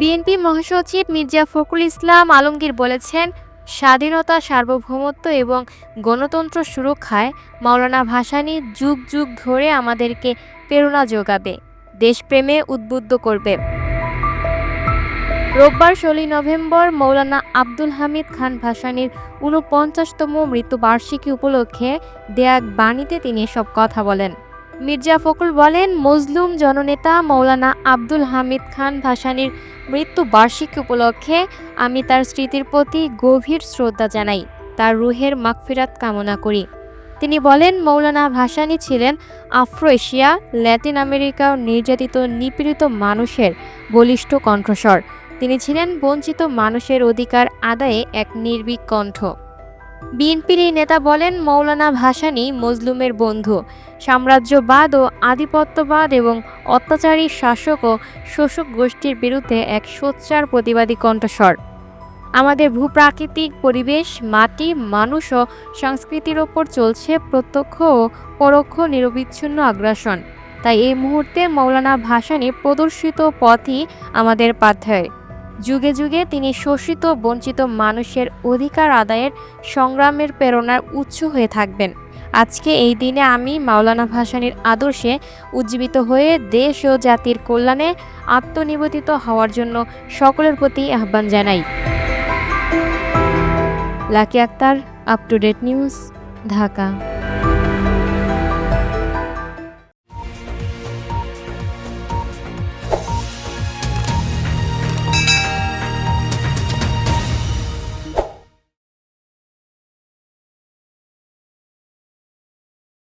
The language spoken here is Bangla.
বিএনপি মহাসচিব মির্জা ফখরুল ইসলাম আলমগীর বলেছেন, স্বাধীনতা, সার্বভৌমত্ব এবং গণতন্ত্র সুরক্ষায় মাওলানা ভাসানী যুগ যুগ ধরে আমাদেরকে প্রেরণা যোগাবে, দেশপ্রেমে উদ্বুদ্ধ করবে। রোববার ষোলোই নভেম্বর মৌলানা আব্দুল হামিদ খান ভাসানীর ঊনপঞ্চাশতম মৃত্যুবার্ষিকী উপলক্ষে দেয়া বাণীতে তিনি এসব কথা বলেন। মির্জা ফখরুল বলেন মজলুম জননেতা মৌলানা আব্দুল হামিদ খান ভাসানীর মৃত্যু বার্ষিকী উপলক্ষে আমি তার স্মৃতির প্রতি গভীর শ্রদ্ধা জানাই, তার রুহের মাগফিরাত কামনা করি। তিনি বলেন, মৌলানা ভাসানি ছিলেন আফ্রো এশিয়া, ল্যাটিন আমেরিকার নির্যাতিত নিপীড়িত মানুষের বলিষ্ঠ কণ্ঠস্বর। তিনি ছিলেন বঞ্চিত মানুষের অধিকার আদায়ে এক নির্ভীক কণ্ঠ বিএনপির এই নেতা বলেন, মৌলানা ভাসানী মজলুমের বন্ধু। সাম্রাজ্যবাদ ও আধিপত্যবাদ এবং অত্যাচারী শাসক ও শোষক গোষ্ঠীর বিরুদ্ধে এক সোচ্চার প্রতিবাদী কণ্ঠস্বর। আমাদের ভূপ্রাকৃতিক পরিবেশ, মাটি, মানুষ ও সংস্কৃতির ওপর চলছে প্রত্যক্ষ ও পরোক্ষ নিরবিচ্ছিন্ন আগ্রাসন। তাই এই মুহূর্তে মৌলানা ভাসানী প্রদর্শিত পথই আমাদের পাথেয়। যুগে যুগে তিনি শোষিত, বঞ্চিত মানুষের অধিকার আদায়ের সংগ্রামের প্রেরণার উৎস হয়ে থাকবেন। আজকে এই দিনে আমি মাওলানা ভাসানীর আদর্শে উজ্জীবিত হয়ে দেশ ও জাতির কল্যাণে আত্মনিবেদিত হওয়ার জন্য সকলের প্রতি আহ্বান জানাই। Lucky Akter up to date news Dhaka.